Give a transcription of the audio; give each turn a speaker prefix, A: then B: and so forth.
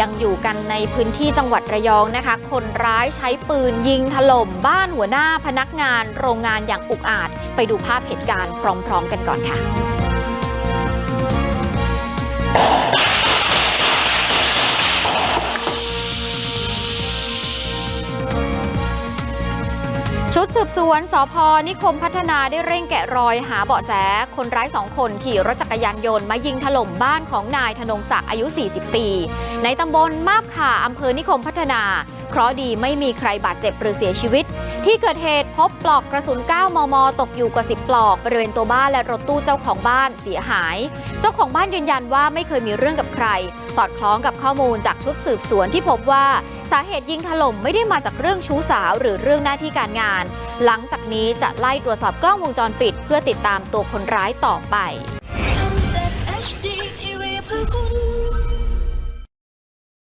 A: ยังอยู่กันในพื้นที่จังหวัดระยองนะคะ คนร้ายใช้ปืนยิงถล่มบ้านหัวหน้าพนักงานโรงงานอย่างอุกอาจ ไปดูภาพเหตุการณ์พร้อม ๆ กันก่อนค่ะ ชุดสืบสวนสพนิคมพัฒนาได้เร่งแกะรอยหาเบาะแส คนร้ายสองคนขี่รถจักรยานยนต์มายิงถล่มบ้านของนายธนงศักดิ์อายุ 40 ปี ในตำบลมาบข่าอำเภอนิคมพัฒนา เคราะดีไม่มีใครบาดเจ็บหรือเสียชีวิต ที่เกิดเหตุพบปลอกกระสุน 9 มม ตกอยู่กว่า 10 ปลอกบริเวณตัวบ้านและรถตู้เจ้าของบ้านเสียหาย เจ้าของบ้านยืนยันว่าไม่เคยมีเรื่องกับใคร สอดคล้องกับข้อมูลจากชุดสืบสวนที่พบว่าสาเหตุยิงถล่มไม่ได้มาจากเรื่องชู้สาวหรือเรื่องหน้าที่การงาน หลังจากนี้จะไล่ตรวจสอบกล้องวงจรปิด เพื่อติดตามตัวคนร้ายต่อไป